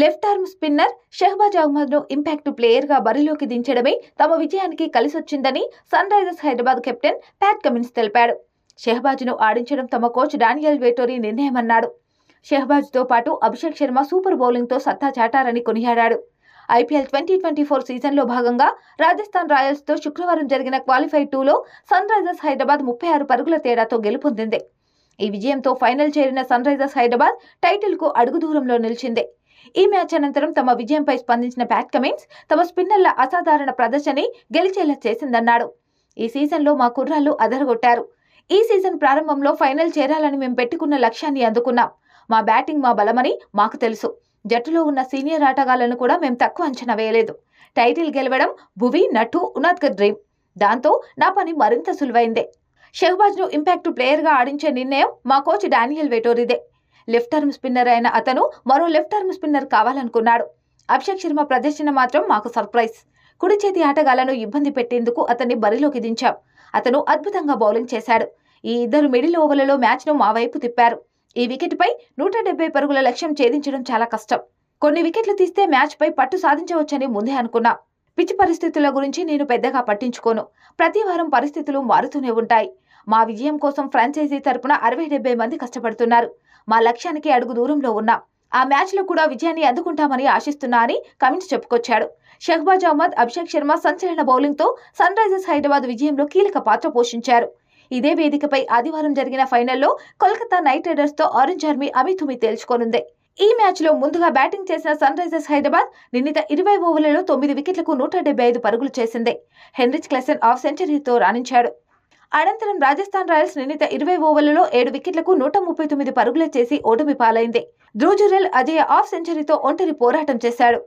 Left arm spinner Shahbaz అహ్మద్ను impact ప్లేయర్గా బరిలోకి దించడమే తమ విజయానికి కలిసొచ్చిందని Sunrisers Hyderabad captain Pat Cummins తెలిపాడు. షెహబాజ్ను ఆడించడం తమ కోచ్ డానియల్ వేటోరీ నిర్ణయమన్నాడు. షెహబాజ్తో పాటు అభిషేక్ శర్మ సూపర్ బౌలింగ్తో సత్తా చాటారని కొనియాడాడు. ఐపీఎల్ ట్వంటీ ట్వంటీ ఫోర్ సీజన్లో భాగంగా రాజస్థాన్ రాయల్స్తో శుక్రవారం జరిగిన క్వాలిఫై టూలో సన్ రైజర్స్ హైదరాబాద్ ముప్పై ఆరు పరుగుల తేడాతో గెలుపొందింది. ఈ విజయంతో ఫైనల్ చేరిన సన్ రైజర్స్ హైదరాబాద్ టైటిల్కు అడుగు దూరంలో నిలిచింది. ఈ మ్యాచ్ అనంతరం తమ విజయంపై స్పందించిన ప్యాట్ కమిన్స్ తమ స్పిన్నర్ల అసాధారణ ప్రదర్శని గెలిచేలా చేసిందన్నాడు. ఈ సీజన్లో మా కుర్రాళ్ళు అదరగొట్టారు. ఈ సీజన్ ప్రారంభంలో ఫైనల్ చేరాలని మేము పెట్టుకున్న లక్ష్యాన్ని అందుకున్నాం. మా బ్యాటింగ్ మా బలమని మాకు తెలుసు. జట్టులో ఉన్న సీనియర్ ఆటగాళ్ళను కూడా మేము తక్కువ అంచనా వేయలేదు. టైటిల్ గెలవడం భువి నటు ఉన్నత్క డ్రీమ్ దాంతో నా పని మరింత సులువైందే. షెహబాజ్ను ఇంపాక్ట్ ప్లేయర్గా ఆడించే నిర్ణయం మా కోచ్ డానియల్ వెటోరిదే. లెఫ్ట్ ఆర్మ్ స్పిన్నర్ అయిన అతను మరో లెఫ్ట్ ఆర్మ్ స్పిన్నర్ కావాలనుకున్నాడు. అభిషేక్ శర్మ ప్రదర్శన మాత్రం మాకు సర్ప్రైజ్. కుడి చేతి ఆటగాళ్ళను ఇబ్బంది పెట్టేందుకు అతన్ని బరిలోకి దించాం. అతను అద్భుతంగా బౌలింగ్ చేశాడు. ఈ ఇద్దరు మిడిల్ ఓవర్లలో మ్యాచ్ను మా వైపు తిప్పారు. ఈ వికెట్పై నూట డెబ్బై పరుగుల లక్ష్యం ఛేదించడం చాలా కష్టం. కొన్ని వికెట్లు తీస్తే మ్యాచ్పై పట్టు సాధించవచ్చని ముందే అనుకున్నా. పిచ్ పరిస్థితుల గురించి నేను పెద్దగా పట్టించుకోను. ప్రతి వారం పరిస్థితులు మారుతూనే ఉంటాయి. మా విజయం కోసం ఫ్రాంచైజీ తరపున అరవై డెబ్బై మంది కష్టపడుతున్నారు. మా లక్ష్యానికి అడుగు దూరంలో ఉన్నాం. ఆ మ్యాచ్లో కూడా విజయాన్ని అందుకుంటామని ఆశిస్తున్నా అని కమిన్స్ చెప్పుకొచ్చాడు. షహబాజ్ అహ్మద్ అభిషేక్ శర్మ సంచలన బౌలింగ్తో సన్ రైజర్స్ హైదరాబాద్ విజయంలో కీలక పాత్ర పోషించారు. ఇదే వేదికపై ఆదివారం జరిగిన ఫైనల్లో కోల్కతా నైట్ రైడర్స్తో ఆరెంజ్ ఆర్మీ అమితుమి తేల్చుకోనుంది. ఈ మ్యాచ్లో ముందుగా బ్యాటింగ్ చేసిన సన్ రైజర్స్ హైదరాబాద్ నిన్నత ఇరవై ఓవర్లలో తొమ్మిది వికెట్లకు నూట డెబ్బై ఐదు పరుగులు చేసింది. హెన్రిచ్ క్లెసన్ ఆఫ్ సెంచరీతో రాణించాడు. అనంతరం రాజస్థాన్ రాయల్స్ నిర్ణీత ఇరవై ఓవర్లలో ఏడు వికెట్లకు నూట ముప్పై తొమ్మిది పరుగులు చేసి ఓటమి పాలైంది. ధ్రువ్ జురెల్ అజయ్ హాఫ్ సెంచరీతో ఒంటరి పోరాటం చేశాడు.